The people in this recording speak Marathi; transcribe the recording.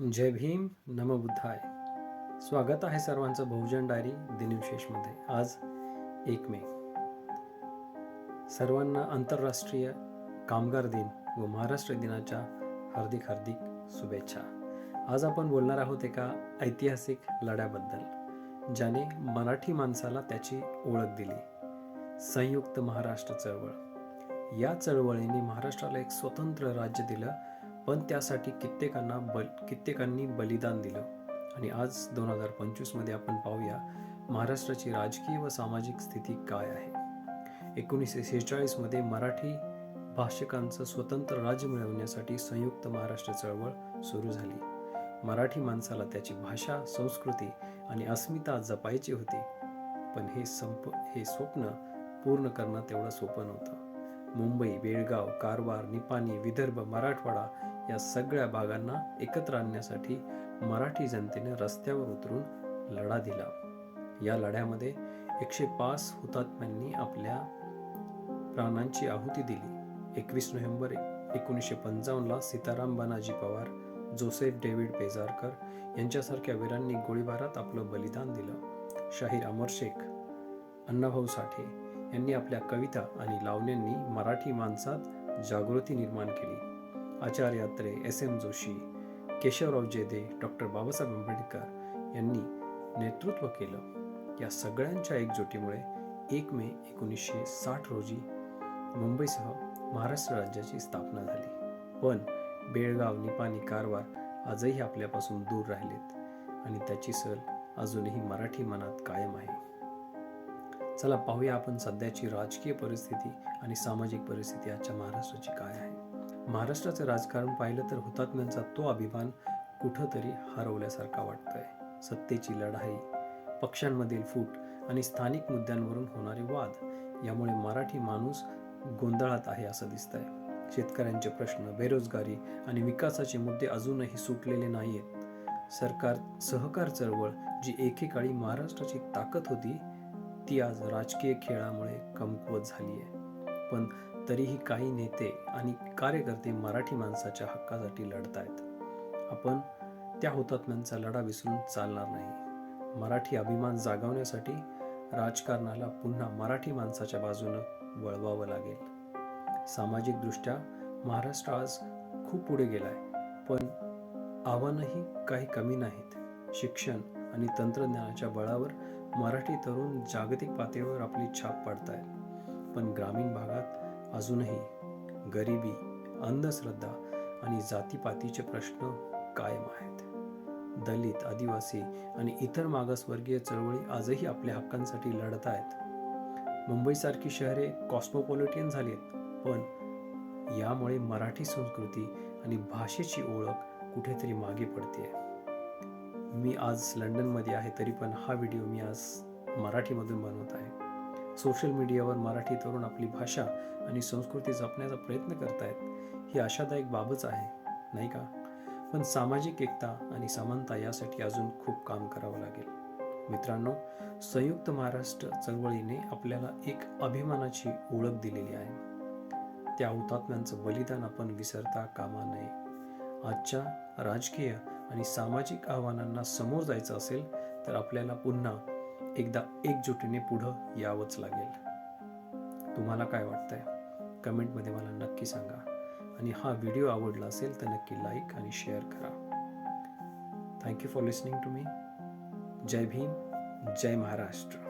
जय भीम नम बुद्धाय. स्वागत आहे सर्वांचं बहुजन डायरी दिनविशेषमध्ये. आज एक मे. सर्वांना आंतरराष्ट्रीय कामगार दिन व महाराष्ट्र दिनाच्या हार्दिक हार्दिक शुभेच्छा. आज आपण बोलणार आहोत एका ऐतिहासिक लढ्याबद्दल ज्याने मराठी माणसाला त्याची ओळख दिली. संयुक्त महाराष्ट्र चळवळ. या चळवळीने महाराष्ट्राला एक स्वतंत्र राज्य दिलं पण त्यासाठी कित्येकांना बल कित्येकांनी बलिदान दिलं. आणि आज दोन हजार पंचवीसमध्ये आपण पाहूया महाराष्ट्राची राजकीय व सामाजिक स्थिती काय आहे. एकोणीसशे सेहेचाळीसमध्ये मराठी भाषिकांचं स्वतंत्र राज्य मिळवण्यासाठी संयुक्त महाराष्ट्र चळवळ सुरू झाली. मराठी माणसाला त्याची भाषा संस्कृती आणि अस्मिता जपायची होती. पण हे संप हे स्वप्न पूर्ण करणं तेवढं सोपं नव्हतं. मुंबई बेळगाव कारवार निपाणी विदर्भ मराठवाडा या सगळ्या भागांना एकत्र आणण्यासाठी मराठी जनतेने रस्त्यावर उतरून लढा दिला. या लढ्यामध्ये एकशे पाच हुतात्म्यांनी आपल्या प्राणांची आहुती दिली. एकवीस नोव्हेंबर एकोणीसशे पंचावन्नला सीताराम बानाजी पवार जोसेफ डेव्हिड पेजारकर यांच्यासारख्या वीरांनी गोळीबारात आपलं बलिदान दिलं. शाहीर अमर शेख अण्णाभाऊ साठे यांनी आपल्या कविता आणि लावण्यांनी मराठी माणसात जागृती निर्माण केली. Acharya Atre S M Joshi Keshavrao Jedhe doctor Babasaheb Ambedkar यांनी नेतृत्व केलं. या सगळ्यांच्या एकजुटीमुळे एक मे एकोणीसशे साठ रोजी मुंबईसह महाराष्ट्र राज्याची स्थापना झाली. पण बेळगाव निपाणी कारवार आजही आपल्यापासून दूर राहिलेत आणि त्याची सल अजूनही मराठी मनात कायम आहे. चला पाहूया आपण सध्याची राजकीय परिस्थिती आणि सामाजिक परिस्थिती आजच्या महाराष्ट्राची काय आहे. महाराष्ट्राचं राजकारण पाहिलं तर हुतात्म्यांचा तो अभिमान कुठंतरी हरवल्यासारखा वाटतोय. सत्तेची लढाई पक्षांमधील फूट आणि स्थानिक मुद्द्यांवरून होणारे वाद यामुळे मराठी माणूस गोंधळात आहे असं दिसतंय. शेतकऱ्यांचे प्रश्न बेरोजगारी आणि विकासाचे मुद्दे अजूनही सुटलेले नाहीयेत. सरकार सहकार चळवळ जी एकेकाळी महाराष्ट्राची ताकद होती ती आज राजकीय खेळामुळे कमकुवत झाली आहे पण तरीही काही नेते आणि कार्यकर्ते मराठी माणसाच्या हक्कासाठी लढत आहेत आपण त्या हुतात्म्यांचा लढा विसरून चालणार नाही. मराठी अभिमान जागवण्यासाठी राजकारणाला पुन्हा मराठी माणसाच्या बाजूनं वळवावं लागेल. सामाजिकदृष्ट्या महाराष्ट्र आज खूप पुढे गेला आहे पण आव्हानंही काही कमी नाहीत. शिक्षण आणि तंत्रज्ञानाच्या बळावर मराठी तरुण जागतिक पातळीवर आपली छाप पाडतायत. पण ग्रामीण भागात अजूनही गरिबी अंधश्रद्धा आणि जातीपातीचे प्रश्न कायम आहेत. दलित आदिवासी आणि इतर मागासवर्गीय चळवळी आजही आपल्या हक्कांसाठी लढत आहेत. मुंबईसारखी शहरे कॉस्मोपॉलिटियन झाली आहेत पण यामुळे मराठी संस्कृती आणि भाषेची ओळख कुठेतरी मागे पडते आहे मी आज लंडनमध्ये आहे तरी पण हा व्हिडिओ मी आज मराठीमधून बनवत आहे. सोशल मीडियावर मराठी तरुण आपली भाषा आणि संस्कृती जपण्याचा प्रयत्न करतायत ही आशादायक बाबच आहे नाही का? पण सामाजिक एकता आणि समानता यासाठी अजून खूप काम करावं लागेल. मित्रांनो संयुक्त महाराष्ट्र चळवळीने आपल्याला एक अभिमानाची ओळख दिलेली आहे. त्या हुतात्म्यांचं बलिदान आपण विसरता कामा नये. आजच्या राजकीय आणि सामाजिक आव्हानांना समोर जायचं असेल तर आपल्याला पुन्हा एकदा एकजुटीने पुढं यावंच लागेल. तुम्हाला काय वाटतंय? कमेंटमध्ये मला नक्की सांगा. आणि हा व्हिडिओ आवडला असेल तर नक्की लाईक आणि शेअर करा. Thank you for listening to me Jai Bhim Jai Maharashtra.